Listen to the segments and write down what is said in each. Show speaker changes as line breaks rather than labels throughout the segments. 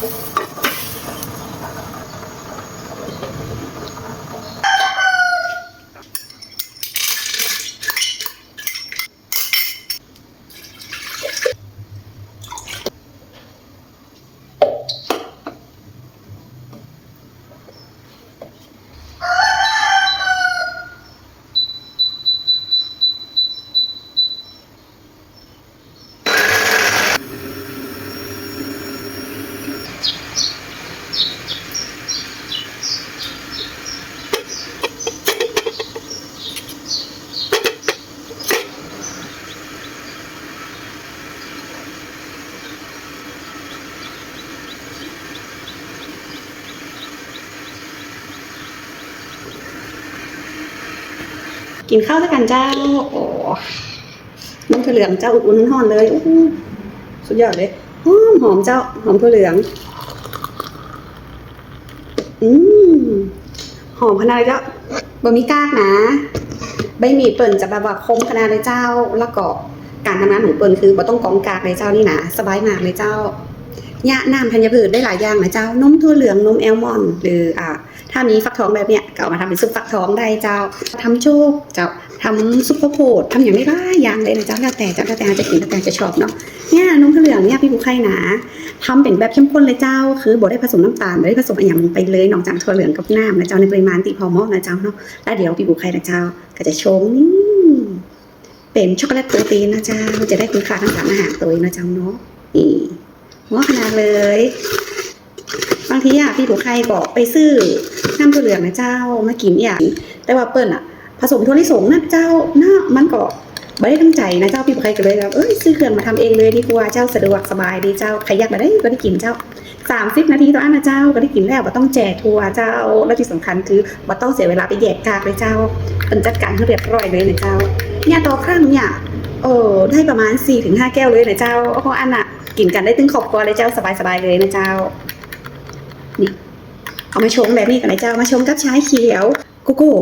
어? กินข้าวด้วยกันเจ้าโอ้น้ำถั่วเหลืองเจ้าอุ่นๆห่อนๆเลยอู้สุดยอดเลยหอมหอมเจ้าหอมถั่วเหลือง อืมหอมขนาดเลยเจ้าบะหมี่กากนะใบหมี่เปิ่นจะแบบว่าคมขนาดเลยเจ้า แล้วก็การทำงานของเปิ่นคือบ่ต้องกองกากเลยเจ้านี่นะสบายมากเลยเจ้า เนี่ยน้ำธัญพืชได้หลายอย่างนะเจ้านมถั่วเหลืองนมแอลมอนด์หรืออ่าถ้ามีฟักทองแบบเนี้ยก็เอามาทำเป็นซุปฟักทองได้เจ้าทำโจ๊กเจ้าทำซุปข้าวโพดทำอย่างได้หลายอย่างเลยนะเจ้าแล้วแต่เจ้าแล้วแต่จะกินแล้วแต่จะชอบเนาะเนี่ยนมถั่วเหลืองเนี่ยพี่ผู้ไข่หนาทำเป็นแบบเข้มข้นเลยเจ้า คือบ่ได้ผสมน้ำตาลบ่ได้ผสมอะไรอย่างลงไปเลยนอกจากถั่วเหลืองกับน้ำนะเจ้าในปริมาณที่พอเหมาะนะเจ้าเนาะแล้วเดี๋ยวพี่ผู้ไข่นะเจ้าก็จะชงนี่เป็นช็อกโกแลตโปรตีนนะเจ้าจะได้คุณค่าทางสารอาหารตัวเองนะเจ้าเนาะนี่ เหมาะขนาดเลย บางทีอะพี่ผู้ไข่ก็ไปซื้อน้ำถั่วเหลืองนะเจ้ามากินอย่างแต่ว่าเปิ้ลอะผสมถั่วลิสงนะเจ้าเนาะมันก็ไม่ได้ตั้งใจนะเจ้าพี่ผู้ไข่ก็เลยแบบเอ้ยซื้อเครื่องมาทำเองเลยดีกว่าเจ้าสะดวกสบายดีเจ้าใครอยากมาได้ก็ได้กินเจ้าสามสิบนาทีต่ออันนะเจ้าก็ได้กินแล้วบ่ต้องแจกทัวเจ้าแล้วที่สำคัญคือบ่ต้องเสียเวลาไปแยกกากเลยเจ้าเป็นจัดการให้เรียบร้อยเลยนะเจ้าเนี่ยต่อครั้งเนี่ยเออได้ประมาณ4-5ถึงห้าแก้วเลยนะเจ้าเพราะอันอะ กินกันได้ตึงขอบครัวเลยเจ้าสบายๆเลยนะเจ้า นี่เอามาชงแบบนี้กันนะเจ้ามาชงกับชาเขียวโกโก้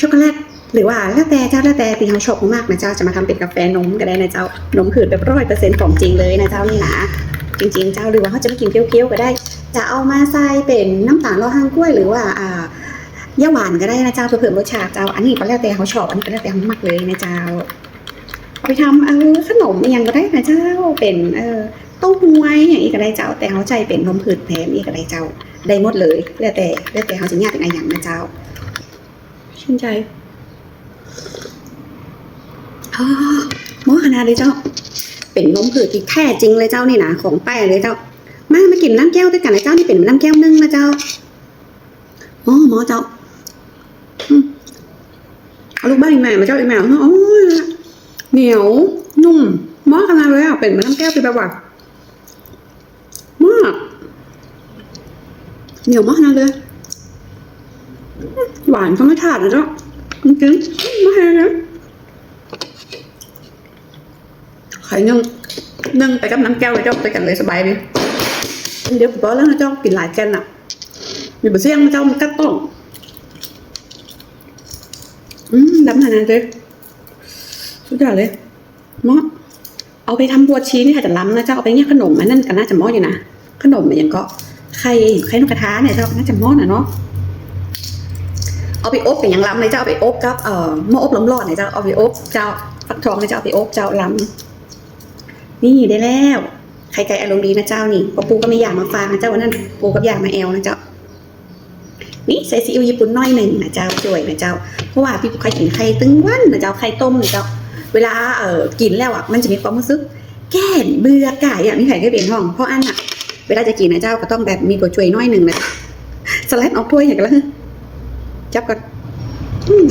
ช็อกโกแลตหรือว่าแล้วแต่เจ้าแล้วแต่ตีเขาชอบมากนะเจ้าจะมาทำเป็นกาแฟนมก็ได้นะเจ้านมผืดแบบร้อยเปอร์เซ็นต์ของจริงเลยนะเจ้านี่นะจริง ๆ เจ้าหรือว่าเขาจะมากินเคี้ยวๆก็ได้ จะเอามาใส่เป็นน้ำตาลโลหังกล้วยหรือว่าอ่าย่าหวานก็ได้นะเจ้าเพื่อเพิ่มรสชาติเจ้า อันนี้ก็แล้วแต่เขาชอบอันนี้ก็แล้วแต่เขามักเลยนะเจ้าเอาไปทำเออขนมอหยังก็ได้นะเจ้าเป็นเออ เต้าหวยอย่างนี้ก็ได้เจ้า แต่เขาใจเป็นนมผืดแทนนี่ก็ได้เจ้า ได้หมดเลยแล้วแต่แล้วแต่เขาจะแยกเป็นอะไรอย่างนะเจ้า ชื่นใจอ๋อหมอขนาดเลยเจ้า เป็นนมผืดที่แท้จริงเลยเจ้านี่นะของแป้เลยเจ้า มามากินน้ำแก้วด้วยกันนะเจ้านี่เป็นน้ำแก้วนึ่งนะเจ้าอ๋อหมอเจ้าอืมเอาลูกบ้านอีกแม่มาเจ้าอีกแม่โอ้ยเหนียวนุ่มหมอขนาดเลยอะเป็นน้ำแก้วเป็นแบบว่า มาก เหนียวมากนะเลย หวานก็ไม่ขาดเลยเจ้าจริงๆไม่แพงนะไข่นึ่งนึ่งไปกับน้ำแก้วเลยเจ้าไปกันเลยสบายดีเดี๋ยวผมบอกแล้วนะเจ้ากินหลายแกนอะ มีบะเสี่ยงเจ้ามันก็ต้องอืมดำขนาดนั้นเลยสุดยอดเลยเมาะเอาไปทำบัวชีนี่ค่ะจะล้ำนะเจ้าเอาไปเนี่ยขนมอันนั่นก็น่าจะเมาะอยู่นะ ขนมมันยังก็ไข่ไข่นกกระทาเนี่ยเจ้าน่าจะม้อน่ะเนาะเอาไปอบเป็นอย่างล้ำเลยเจ้าเอาไปอบกับเอ่อหม้ออบล้มรอดเนี่ยเจ้าเอาไปอบเจ้าฟักทองเนี่ยเจ้าเอาไปอบเจ้าล้ำนี่ได้แล้วไข่ไก่อารมณ์ดีนะเจ้านี่ปอปูก็ม่อยากมาฟางนะเจ้าวันนั้นปูกับอยากมาแอลนะเจ้านี่ใส่ซีอิ๊วญี่ปุ่นน้อยหนึ่งนะเจ้าจ่วยนะเจ้าเพราะว่าพี่ปูใครกินไข่ตึงวันนะเจ้าไข่ต้มนะเจ้าเวลาเอ่อกินแล้วอะมันจะมีความรู้สึก แก่นเบื่อก่ายอะนี่ไข่ก็เป็นห้องเพราะอันอะ เวลาจะกินนะเจ้าก็ต้องแบบมีตัวช่วยน้อยหนึ่งนะสลัดออกถ้วยอย่างกันแล้วจับกันอืม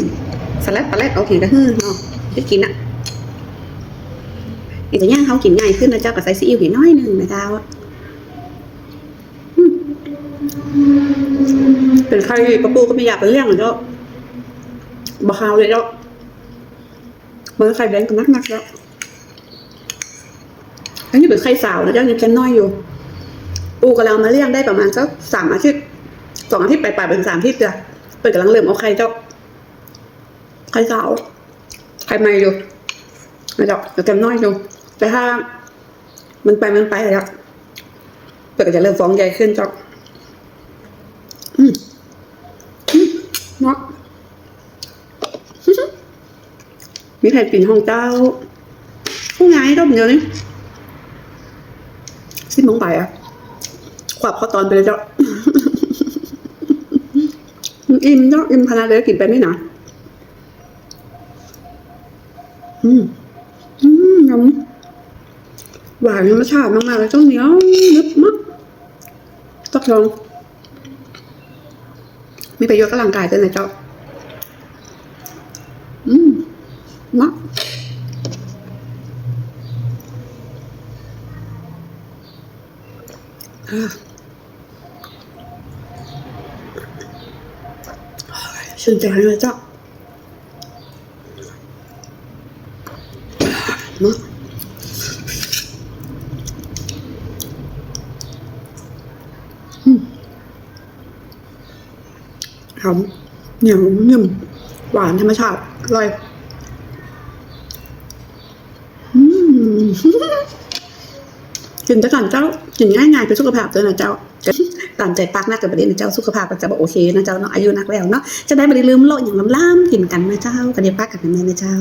สลัดปลาแรดออกอย่างกันเนาะจะกินอะอีกอย่างเขากินง่ายขึ้นนะเจ้าก็ใส่ซีอิ๊วนิดน้อยหนึ่งนะเจ้าเป็นใครปะปูก็ไม่อยากเป็นเรื่องเลยเจ้าบ้าวเลยเจ้าเมื่อใครแดงก็นักนักแล้วอันนี้เป็นไข่สาวนะเจ้ายังแค่น้อยอยู่ ปูกำลังมาเลี้ยงได้ประมาณสักสามอาทิตย์สองอาทิตย์ไปปลายเป็นสามอาทิตย์จ้ะเปิดกำลังเริ่มเอาไข่เจ้าไข่สาวไข่ใหม่อยู่นะจ้าแต่เต็มน้อยอยู่แต่ถ้า มันไปมันไปแล้วเปิดก็จะเริ่มฟ้องใหญ่ขึ้นเจ้าอืมเนาะมีแผ่ปิ่นของเจ้าผู้งายรอบเดียวนี่สิ้นมงไปอะ ขวับเขาตอนไปเลยเจ้าอิ่มเนาะอิ่มขนาดเลยกินไปไม่หนาอืม อืมยำหวานธรรมชาติมากๆเลยเจ้าเหนียวนึบมากต้องลอง มีประโยชน์กับร่างกายด้วยนะเจ้า อืมมากอ่า เนาะอืมหอมเหนียวนุ่มหวานธรรมชาติอร่อย อืม กินจะก่อนเจ้ากินง่ายๆเป็นสุขภาพด้วยนะเจ้าตามใจปักนักกับประเด็นนะเจ้าสุขภาพก็จะบอกโอเคนะเจ้าเนาะอายุนักแล้วเนาะจะได้ไม่ได้ลืมโลกอย่างล้ำล้ำกินกันนะเจ้ากันเดียวปักกันนะเจ้า